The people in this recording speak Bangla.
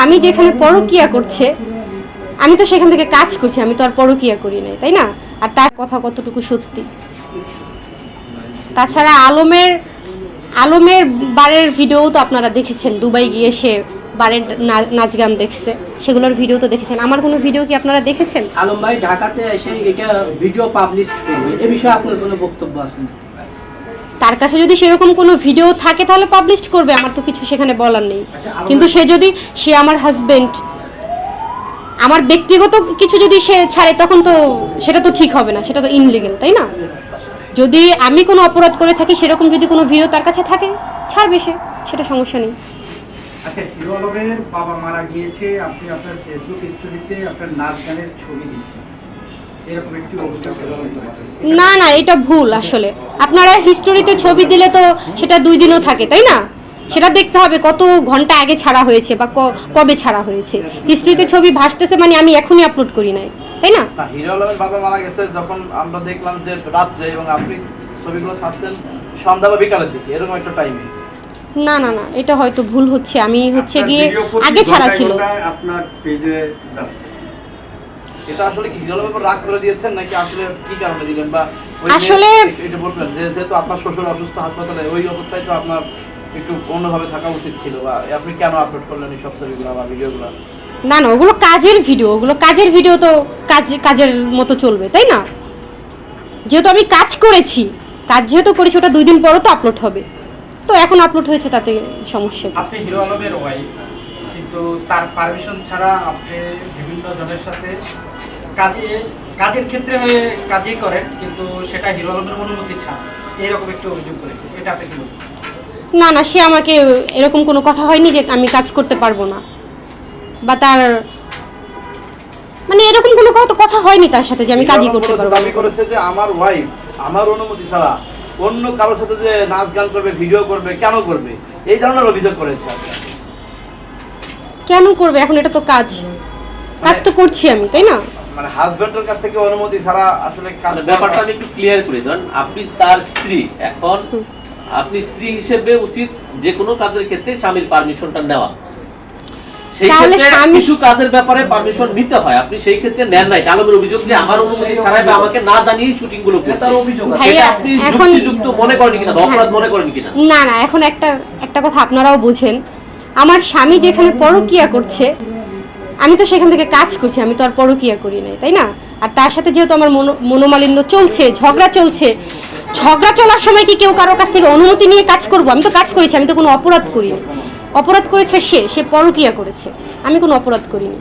স্বামী যেখানে পরকিয়া করছে, আমি তো সেখান থেকে কাজ করছি, আমি তো আর পরকিয়া করি নাই, তাই না? আর তার কথা কতটুকু সত্যি? তাছাড়া আলমের আলমের বারের ভিডিও তো আপনারা দেখেছেন, দুবাই গিয়ে সে বারের নাচ গান দেখছে, সেগুলোর ভিডিও তো দেখেছেন। আমার কোনো ভিডিও কি আপনারা দেখেছেন? আলম ভাই ঢাকাতে এসে এটা ভিডিও পাবলিশ করবে, এ বিষয়ে আপনার কোনো বক্তব্য আছে? তার কাছে যদি সেরকম কোনো ভিডিও থাকে তাহলে পাবলিশ করবে। আমার তো কিছু সেখানে বলার নেই। কিন্তু সে যদি সে আমার হাজবেন্ড আমার ব্যক্তিগত কিছু যদি সে ছাড়ে তখন তো সেটা তো ঠিক হবে না। সেটা তো ইনলিগেল তাই না? যদি আমি কোনো অপরাধ করে থাকি সেরকম যদি কোনো ভিডিও তার কাছে থাকে ছাড়বে সে। সেটা সমস্যা নেই। আচ্ছা হিরো আলমের বাবা মারা গিয়েছে। আপনি আপনার ফেসবুক স্টোরিতে আপনার নাচ গানের ছবি দিচ্ছেন এরকম একটি অভিযোগ না না এটা ভুল আসলে। আপনারা হিস্টোরিতে ছবি দিলে তো সেটা দুই দিনও থাকে তাই না? সেটা দেখতে হবে কত ঘণ্টা আগে ছাড়া হয়েছে বা ক- কবে ছাড়া হয়েছে। হিস্ট্রিতে ছবি ভাসতেছে মানে আমি এখনই আপলোড করি নাই তাই না? না হিরো আলমের বাবা মারা গেছে যখন আমরা দেখলাম যে রাত্রে এবং আপনি ছবিগুলো ছাড়তেন সন্ধ্যা বা বিকালের দিকে এরকম একটা টাইমে না না না এটা হয়তো ভুল হচ্ছে। আমি হচ্ছে গিয়ে আগে ছাড়া ছিল। আপনার পেজে যাচ্ছে। এটা আসলে কি রাগ করে দিয়েছেন নাকি আসলে কি কারণে দিলেন? বা আসলে- এটা বলবেন যে যেহেতু আপনার শ্বশুর অসুস্থ হাসপাতালে ওই অবস্থায় তো আপনার একটু অন্যভাবে থাকা উচিত ছিল। বা আপনি কেন আপলোড করলেন এই সব ছবিগুলো বা ভিডিওগুলো? না না ওগুলো কাজের ভিডিও ওগুলো কাজের ভিডিও তো কাজ কাজের মতো চলবে তাই না? যেহেতু আমি কাজ করেছি কাজ যেহেতু করেছি ওটা দুই দিন পরও তো আপলোড হবে। তো এখন আপলোড হয়েছে তাতে সমস্যা আপনি হিরো আলমের ওয়াইফ কিন্তু তার পারমিশন ছাড়া আপনি বিভিন্ন জনের সাথে কাজে কাজের ক্ষেত্রে হয়ে কাজই করেন কিন্তু সেটা হিরো আলমের অনুমতি ছাড়া। এরকম একটি অভিযোগ করেছে। এটা আপনি কি না না সে আমাকে এরকম কোনো কথা হয়নি যে আমি কাজ করতে পারব না। বা তার মানে এরকম কোনো কথা কথা হয়নি তার সাথে যে আমি কাজই করতে পারব দাবি করেছে যে আমার ওয়াইফ আমার অনুমতি ছাড়া অন্য কারোর সাথে যে নাচ গান করবে ভিডিও করবে কেন করবে? এই ধরনের অভিযোগ করেছে। কেন করবে? এখন এটা তো কাজ। কাজ তো করছি আমি তাই না? মানে হাজবেন্ডের কাছ থেকে অনুমতি ছাড়া আসলে কাজ মানে ব্যাপারটা আমি একটু ক্লিয়ার করে। দেন আপনি তার স্ত্রী। এখন আপনি স্ত্রী হিসেবে উচিত যে কোনো কাজের ক্ষেত্রে স্বামীর পারমিশনটা নেওয়া। সেই ক্ষেত্রে কিছু কাজের ব্যাপারে পারমিশন নিতে হয়। আপনি সেই ক্ষেত্রে নেন নাই। আলমের অভিযোগ যে আমার অনুমতি ছাড়াই বা আমাকে না জানিয়ে শুটিংগুলো করছে। তার অভিযোগ আছে। আপনি যুক্তিযুক্ত মনে করেন কিনা অপরাধ মনে করেন কিনা? না না এখন একটা একটা কথা আপনারাও বুঝেন। আমার স্বামী যেখানে পরকিয়া করছে, আমি তো সেখান থেকে কাজ করছি, আমি তো আর পরকিয়া করি নাই, তাই না? আর তার সাথে যেহেতু আমার মনো- মনোমালিন্য চলছে, ঝগড়া চলছে, ঝগড়া চলার সময় কি কেউ কারও কাছ থেকে অনুমতি নিয়ে কাজ করব? আমি তো কাজ করেছি, আমি তো কোনো অপরাধ করিনি। অপরাধ করেছে সে সে পরকিয়া করেছে। আমি কোনো অপরাধ করিনি।